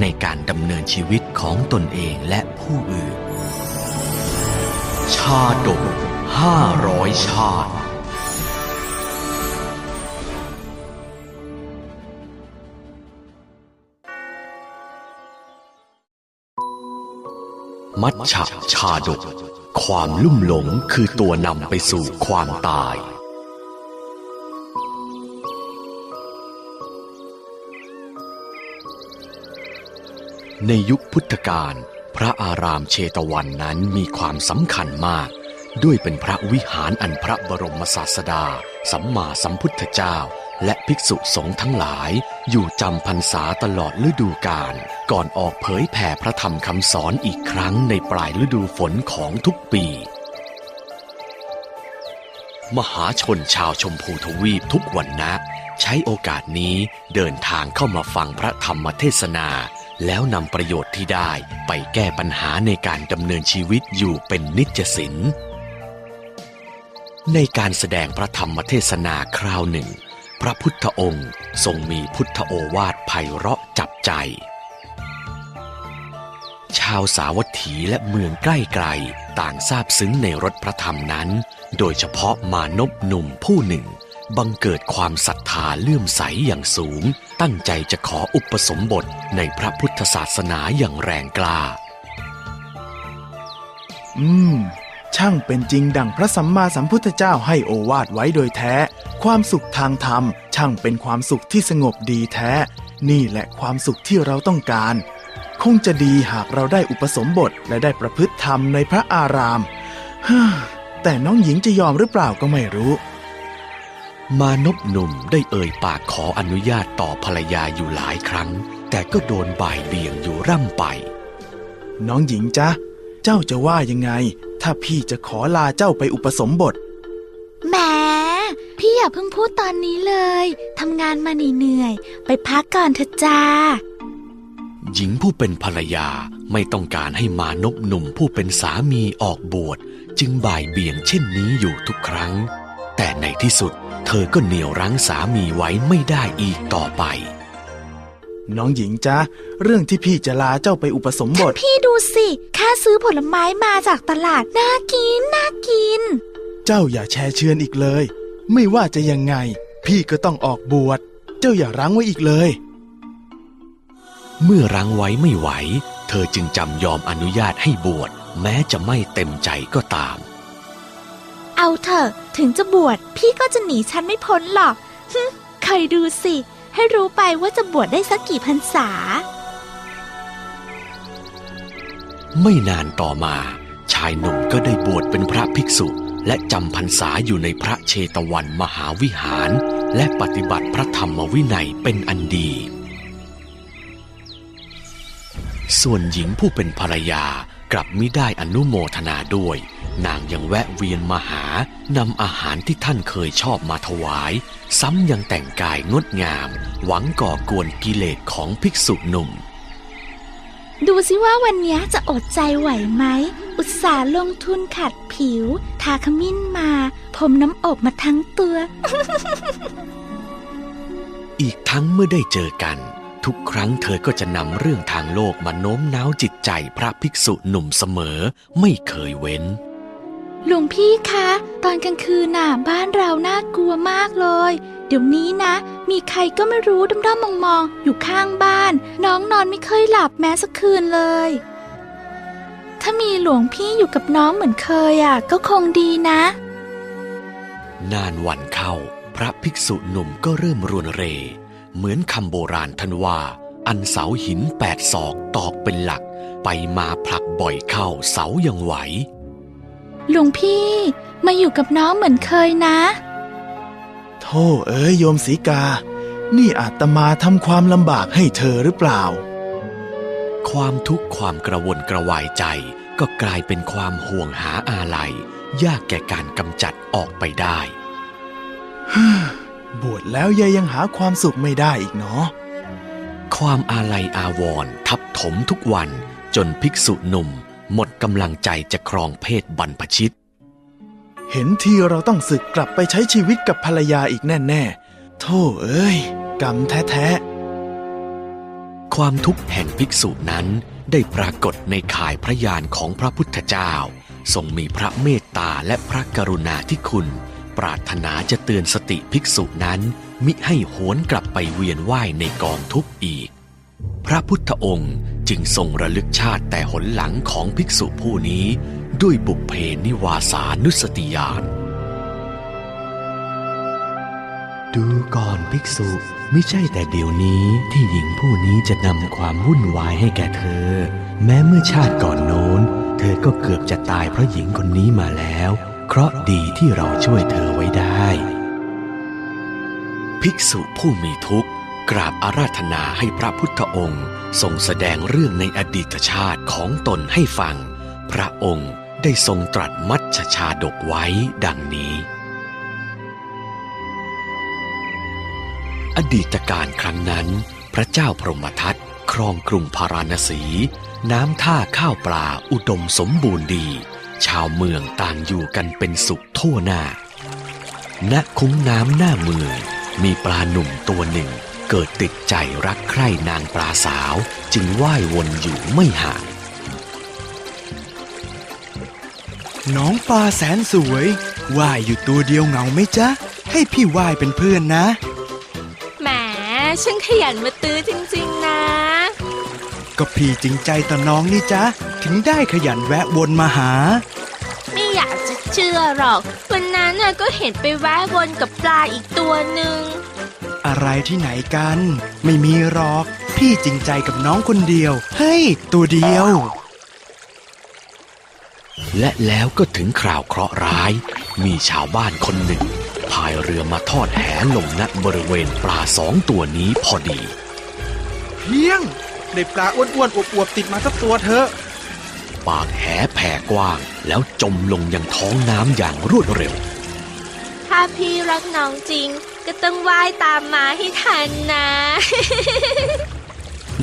ในการดำเนินชีวิตของตนเองและผู้อื่น ชาดกห้าร้อยชาติมัชฉะชาดก ความลุ่มหลงคือตัวนำไปสู่ความตาย ในยุคพุทธกาลพระอารามเชตวันนั้นมีความสำคัญมาก ด้วยเป็นพระวิหารอันพระบรมศาสดา สัมมาสัมพุทธเจ้า และภิกษุสงฆ์ทั้งหลาย อยู่จำพรรษาตลอดฤดูกาลก่อนออกเผยแผ่พระธรรมคำสอนอีกครั้งในปลายฤดูฝนของทุกปี มหาชนชาวชมพูทวีปทุกวันนะ ใช้โอกาสนี้เดินทางเข้ามาฟังพระธรรมเทศนา แล้วนำประโยชน์ที่ได้ไปแก้ปัญหาในการดำเนินชีวิตอยู่เป็นนิจสินในการแสดงพระธรรมเทศนาคราวหนึ่ง พระพุทธองค์ทรงมีพุทธโอวาทไพเราะจับใจ ชาวสาวัตถีและเมืองใกล้ๆต่างทราบซึ้งในรสพระธรรมนั้น โดยเฉพาะมานพหนุ่มผู้หนึ่ง บังเกิดความศรัทธาเลื่อมใสอย่างสูง ตั้งใจจะขออุปสมบทในพระพุทธศาสนาอย่างแรงกล้า อืม ช่างเป็นจริงดังพระสัมมาสัมพุทธเจ้าให้โอวาทไว้โดยแท้ ความสุขทางธรรม ช่างเป็นความสุขที่สงบดีแท้ นี่แหละความสุขที่เราต้องการ คงจะดีหากเราได้อุปสมบทและได้ประพฤติธรรมในพระอาราม แต่น้องหญิงจะยอมหรือเปล่าก็ไม่รู้ มานพหนุ่มได้เอ่ยปากขออนุญาตต่อภรรยาอยู่หลายครั้ง แต่ก็โดนบ่ายเบี่ยงอยู่ร่ำไป น้องหญิงจ๊ะ เจ้าจะว่ายังไง ถ้าพี่จะขอลาเจ้าไปอุปสมบทแหมพี่อย่าเพิ่งพูดตอนนี้เลยทำงานมาเหนื่อยๆไปพักก่อนเถอะจ้าหญิงผู้เป็นภรรยาไม่ต้องการให้มานพหนุ่มผู้เป็นสามีออกบวชจึงบ่ายเบี่ยงเช่นนี้อยู่ทุกครั้ง แต่ในที่สุด เธอก็เหนี่ยวรั้งสามีไว้ไม่ได้อีกต่อไป น้องหญิงจ๊ะ เรื่องที่พี่จะลาเจ้าไปอุปสมบท พี่ดูสิแค่ซื้อผลไม้มาจากตลาด น่ากิน น่ากิน เจ้าอย่าแช่เชือนอีกเลย ไม่ว่าจะยังไง พี่ก็ต้องออกบวช เจ้าอย่ารั้งไว้อีกเลย เมื่อรั้งไว้ไม่ไหว เธอจึงจำยอมอนุญาตให้บวชแม้จะไม่เต็มใจก็ตาม เอาเถอะถึงจะบวชพี่ก็จะหนีฉันไม่พ้นหรอกฮึใครดูสิ ให้รู้ไปว่าจะบวชได้สักกี่พรรษา ไม่นานต่อมา ชายหนุ่มก็ได้บวชเป็นพระภิกษุและจำพรรษาอยู่ในพระเชตวันมหาวิหาร และปฏิบัติพระธรรมวินัยเป็นอันดี ส่วนหญิงผู้เป็นภรรยา กลับมิได้อนุโมทนาด้วย นางยังแวะเวียนมาหานำอาหารที่ท่านเคยชอบมาถวาย ซ้ำยังแต่งกายงดงาม หวังก่อกวนกิเลสของภิกษุหนุ่ม ดูสิว่าวันนี้จะอดใจไหวไหม อุตส่าห์ลงทุนขัดผิว ทาขมิ้นมาผมน้ำอบมาทั้งตัว อีกทั้งเมื่อได้เจอกัน ทุกครั้งเธอก็จะนำเรื่องทางโลกมาโน้มน้าวจิตใจพระภิกษุหนุ่มเสมอไม่เคยเว้น หลวงพี่คะ ตอนกลางคืนน่ะบ้านเราน่ากลัวมากเลย เดี๋ยวนี้นะ มีใครก็ไม่รู้ด้อมๆมองๆ อยู่ข้างบ้าน น้องนอนไม่เคยหลับแม้สักคืนเลย ถ้ามีหลวงพี่อยู่กับน้องเหมือนเคยอะ ก็คงดีนะ นานวันเข้า พระภิกษุหนุ่มก็เริ่มรวนเร เหมือนคำโบราณท่านว่า อันเสาหินแปดศอกตอกเป็นหลัก ไปมาผลักบ่อยเข้าเสายังไหวหลวงพี่มาอยู่กับน้องเหมือนเคยนะ โธ่เอ้ยโยมสีกา นี่อาตมาทำความลำบากให้เธอหรือเปล่า ความทุกข์ความกระวนกระวายใจก็กลายเป็นความห่วงหาอาลัย ยากแก่การกำจัดออกไปได้ บวชแล้วยายยังหาความสุขไม่ได้อีกเนาะความอาลัยอาวรณ์ทับถมทุกวันจนภิกษุหนุ่ม หมดกำลังใจจะครองเพศบรรพชิต เห็นทีเราต้องศึกกลับไปใช้ชีวิตกับภรรยาอีกแน่ๆโธ่เอ้ย กรรมแท้ความทุกข์แห่งภิกษุนั้นได้ปรากฏในข่ายพระยานของพระพุทธเจ้า ทรงมีพระเมตตาและพระกรุณาธิคุณ ปรารถนาจะเตือนสติภิกษุนั้น มิให้หวนกลับไปเวียนว่ายในกองทุกข์อีก พระพุทธองค์จึงทรงระลึกชาติแต่หนหลังของภิกษุผู้นี้ด้วยบุพเพนิวาสานุสติญาณดูก่อนภิกษุไม่ใช่แต่เดี๋ยวนี้ที่หญิงผู้นี้จะนำความวุ่นวายให้แก่เธอ แม้เมื่อชาติก่อนโน้น เธอก็เกือบจะตายเพราะหญิงคนนี้มาแล้ว เคราะห์ดีที่เราช่วยเธอไว้ได้ ภิกษุผู้มีทุกข์กราบอาราธนาให้พระพุทธองค์ ทรงแสดงเรื่องในอดีตชาติของตนให้ฟัง พระองค์ได้ทรงตรัสมัชชาดกไว้ดังนี้ อดีตการครั้งนั้น พระเจ้าพรหมทัตครองกรุงพาราณสี น้ำท่าข้าวปลาอุดมสมบูรณ์ดี ชาวเมืองต่างอยู่กันเป็นสุขทั่วหน้า ณ คุ้งน้ำหน้าเมือง มีปลาหนุ่มตัวหนึ่ง เกิดติดใจรักใคร่นางปลาสาว จึงว่ายวนอยู่ไม่ห่างๆน้องปลาแสนสวย ว่ายอยู่ตัวเดียวเหงาไหมจ๊ะ ให้พี่ว่ายเป็นเพื่อนนะ แหมช่างขยันมาตื้อจริง ๆ นะ ก็พี่จริงใจต่อน้องนี่จ๊ะ ถึงได้ขยันแวะวนมาหาไม่อยากจะ เชื่อหรอก วันนั้นน่ะก็เห็นไปแวะวนกับปลาอีกตัวหนึ่ง อะไรที่ไหนกัน ไม่มีหรอก พี่จริงใจกับน้องคนเดียว เฮ้ย ตัวเดียว และแล้วก็ถึงคราวเคราะห์ร้าย มีชาวบ้านคนหนึ่งพายเรือมาทอดแหลงณบริเวณปลาสองตัวนี้พอดี เพียง ได้ปลาอ้วนๆอวบๆติดมาสักตัวเถอะ ปากแหแผ่กว้าง แล้วจมลงยังท้องน้ำอย่างรวดเร็ว ถ้าพี่รักน้องจริง ก็ต้องว่ายตามมาให้ทันนะ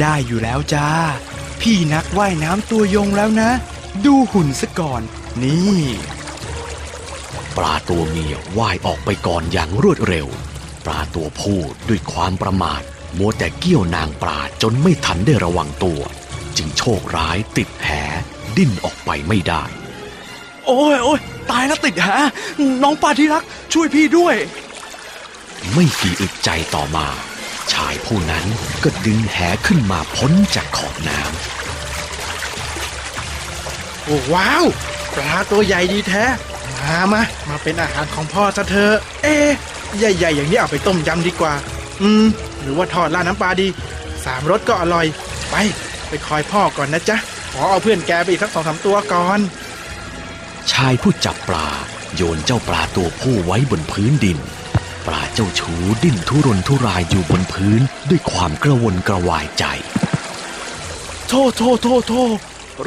ได้อยู่แล้วจ้า พี่นักว่ายน้ำตัวยงแล้วนะ ดูหุ่นซะก่อน นี่ ปลาตัวเมียว่ายออกไปก่อนอย่างรวดเร็ว ปลาตัวผู้ด้วยความประมาทมัวแต่เกี้ยวนางปลาจนไม่ทันได้ระวังตัว จึงโชคร้ายติดแห ดิ้นออกไปไม่ได้ โอ้ยโอ้ยตายแล้วติดหาน้องปลาที่รักช่วยพี่ด้วย ไม่กี่อึดใจต่อมา ชายผู้นั้นก็ดึงแหขึ้นมาพ้นจากขอบน้โอ้ว้าวปลาตัวใหญ่ดีแท้ มามามาเป็นอาหารของพ่อซะเถอะเอ๊ะใหญ่ๆอย่างนี้เอาไปต้มยำดีกว่า อืม หรือว่าทอดราดน้ำปลาดี สามรสก็อร่อย ไป ไปคอยพ่อก่อนนะจ๊ะข อเอาเพื่อนแกไปอีกสักสองสามตัวก่อนำชายผู้จับปลาโยนเจ้าปลาตัวผู้ไว้บนพื้นดิน ปลาเจ้าชูดิ้นทุรนทุรายอยู่บนพื้นด้วยความกระวนกระวายใจ โทษโทษโทษโทษ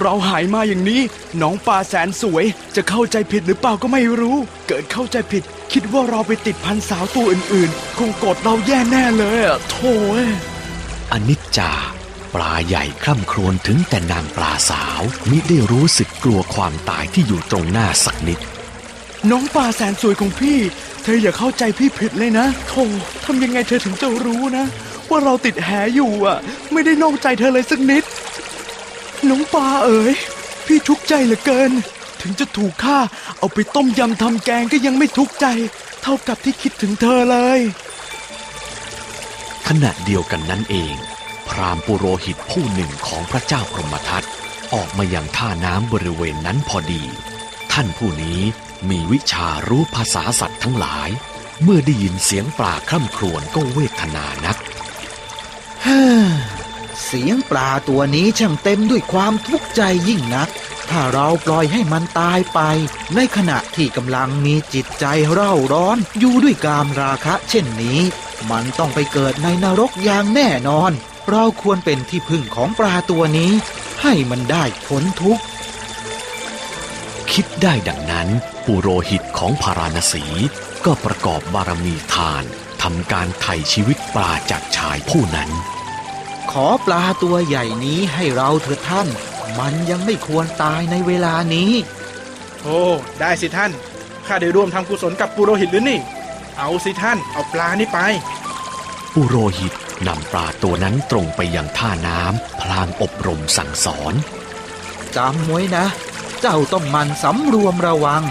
เราหายมาอย่างนี้น้องปลาแสนสวย จะเข้าใจผิดหรือเปล่าก็ไม่รู้ เกิดเข้าใจผิด คิดว่าเราไปติดพันสาวตัวอื่นๆ คงกดเราแย่แน่เลยอะโถ่เอ้ยอนิจจา ปลาใหญ่คร่ำครวญถึงแต่นางปลาสาวมิได้รู้สึกกลัวความตายที่อยู่ตรงหน้าสักนิด น้องปลาแสนสวยของพี่ เธออย่าเข้าใจพี่ผิดเลยนะโธ่ทำยังไงเธอถึงจะรู้นะ ว่าเราติดแหอยู่อะ ไม่ได้นอกใจเธอเลยสักนิด น้องปลาเอ๋ยพี่ทุกข์ใจเหลือเกิน ถึงจะถูกฆ่า เอาไปต้มยำทำแกงก็ยังไม่ทุกข์ใจ เท่ากับที่คิดถึงเธอเลย ขณะเดียวกันนั้นเองพ รามปุโรหิตผู้หนึ่งของพระเจ้าพรหมทัตออกมาอยังท่าน้ำบริเวณนั้นพอดี ท่านผู้นี้มีวิชารู้ภาษาสัตว์ทั้งหลาย เมื่อได้ยินเสียงปลาคร่ำครวญก็เวทนานักฮ่าเสียงปลาตัวนี้ช่างเต็มด้วยความทุกข์ใจยิ่งนัก ถ้าเราปล่อยให้มันตายไป ในขณะที่กำลังมีจิตใจเร่าร้อนอยู่ด้วยกามราคะ เช่นนี้ มันต้องไปเกิดในนรกอย่างแน่นอน เราควรเป็นที่พึ่งของปลาตัวนี้ ให้มันได้พ้นทุกข์ คิดได้ดังนั้น ปุโรหิตของพาราณสี ก็ประกอบบารมีทานทำการไถ่ชีวิตปลาจากชายผู้นั้น ขอปลาตัวใหญ่นี้ให้เราเถิดท่าน มันยังไม่ควรตายในเวลานี้ โอ้ ได้สิท่าน ข้าได้ร่วมทำกุศลกับปุโรหิตหรือนี่ เอาสิท่าน เอาปลานี่ไป ปุโรหิต นำปลาตัวนั้นตรงไปยังท่าน้ำพลางอบรมสั่งสอนจำไว้นะ เจ้าต้องหมันสำรวมระวัง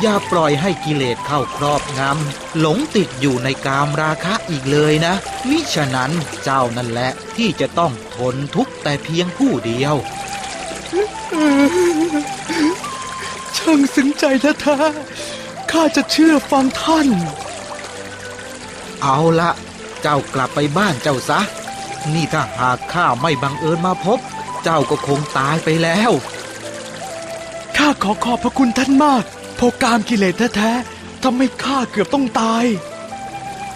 อย่าปล่อยให้กิเลสเข้าครอบงำหลงติดอยู่ในกามราคะอีกเลยนะ มิฉะนั้นเจ้านั่นแหละที่จะต้องทนทุกข์แต่เพียงผู้เดียว ช่างซึ้งใจแท้ๆข้าจะเชื่อฟังท่าน เอาละ เจ้ากลับไปบ้านเจ้าซะ นี่ถ้าหากข้าไม่บังเอิญมาพบ เจ้าก็คงตายไปแล้ว ข้าขอขอบพระคุณท่านมากเพราะกามกิเลสแท้ๆทำให้ข้าเกือบต้องตาย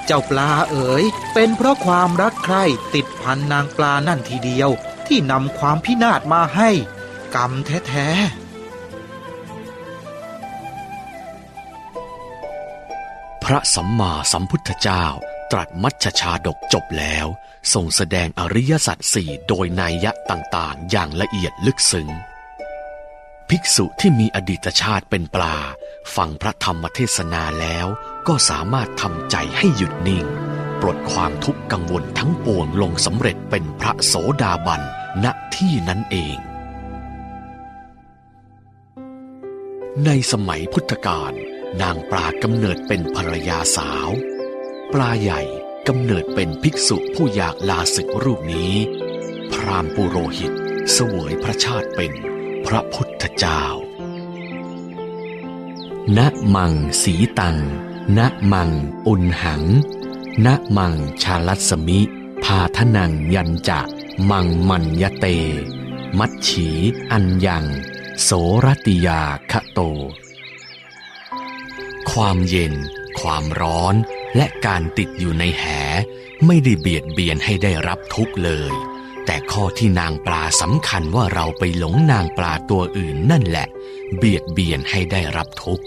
เจ้าปลาเอ๋ย เป็นเพราะความรักใคร่ติดพันนางปลานั่นทีเดียว ที่นำความพินาศมาให้ กรรมแท้ๆพระสัมมาสัมพุทธเจ้า ตรัสมัชชาดกจบแล้วทรงแสดงอริยสัจสี่โดยนัยยะต่างๆ อย่างละเอียดลึกซึ้ง ภิกษุที่มีอดีตชาติเป็นปลา ฟังพระธรรมเทศนาแล้วก็สามารถทำใจให้หยุดนิ่ง ปลดความทุกข์กังวลทั้งปวงลงสำเร็จเป็นพระโสดาบันณที่นั้นเอง ในสมัยพุทธกาลนางปลากำเนิดเป็นภรรยาสาว ปลาใหญ่กำเนิดเป็นภิกษุผู้อยากลาศึกรูปนี้ พรามปุโรหิตเสวยพระชาติเป็นพระพุทธเจ้า ณมังสีตัง ณมังอุนหัง ณมังชาลัสมิ พาทนังยันจะ มังมัญยเต มัชฉีอัญยัง โสรติยาคะโต ความเย็น ความร้อน และการติดอยู่ในแหไม่ได้เบียดเบียนให้ได้รับทุกข์เลย แต่ข้อที่นางปลาสำคัญว่าเราไปหลงนางปลาตัวอื่นนั่นแหละ เบียดเบียนให้ได้รับทุกข์